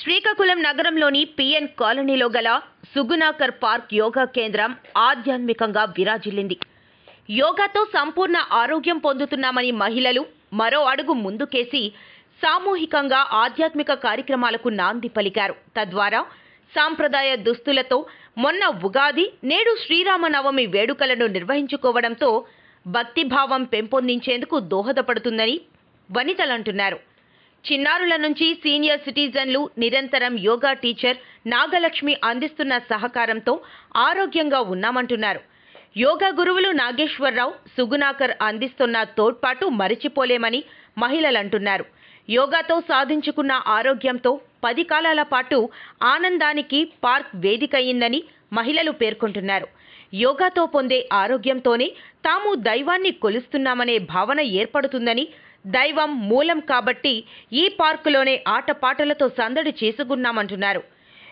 శ్రీకాకుళం నగరంలోని పిఎన్ కాలనీలో గల సుగుణాకర్ పార్క్ యోగా కేంద్రం ఆధ్యాత్మికంగా విరాజిల్లింది. యోగాతో సంపూర్ణ ఆరోగ్యం పొందుతున్నామని మహిళలు మరో అడుగు ముందుకేసి సామూహికంగా ఆధ్యాత్మిక కార్యక్రమాలకు నాంది పలికారు. తద్వారా సాంప్రదాయ దుస్తులతో మొన్న ఉగాది నేడు శ్రీరామనవమి వేడుకలను నిర్వహించుకోవడంతో భక్తిభావం పెంపొందించేందుకు దోహదపడుతుందని వనితలంటున్నారు. చిన్నారుల నుంచి సీనియర్ సిటిజన్లు నిరంతరం యోగా టీచర్ నాగలక్ష్మి అందిస్తున్న సహకారంతో ఆరోగ్యంగా ఉన్నామంటున్నారు. యోగా గురువులు నాగేశ్వరరావు సుగుణాకర్ అందిస్తున్న తోడ్పాటు మరిచిపోలేమని మహిళలంటున్నారు. యోగాతో సాధించుకున్న ఆరోగ్యంతో పది కాలాల పాటు ఆనందానికి పార్క్ వేదికయ్యిందని మహిళలు పేర్కొంటున్నారు. యోగాతో పొందే ఆరోగ్యంతోనే తాము దైవాన్ని కొలుస్తున్నామనే భావన ఏర్పడుతుందని దైవం మూలం కాబట్టి ఈ పార్కులోనే ఆటపాటలతో సందడి చేసుకున్నామంటున్నారు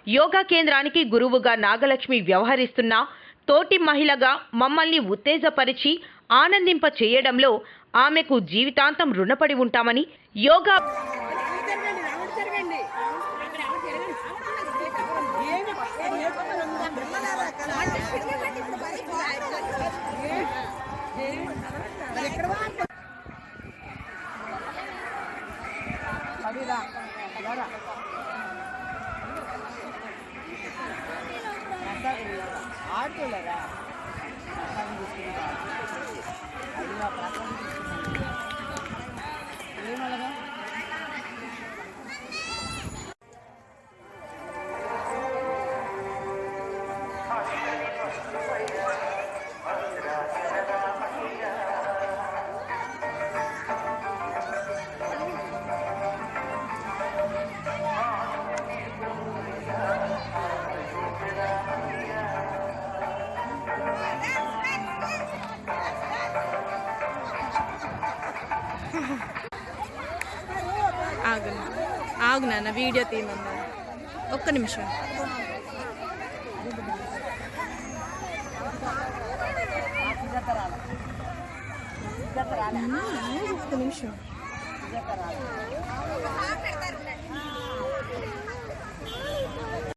యోగా కేంద్రానికి గురువుగా నాగలక్ష్మి వ్యవహరిస్తున్నా తోటి మహిళగా మమ్మల్ని ఉత్తేజపరిచి ఆనందింప చేయడంలో ఆమెకు జీవితాంతం రుణపడి ఉంటామని యోగా ஆட்டோலரா அதுதான் ఆగు ఆగు నాన్న వీడియో తీయమన్నా ఒక్క నిమిషం. ఒక్క నిమిషం.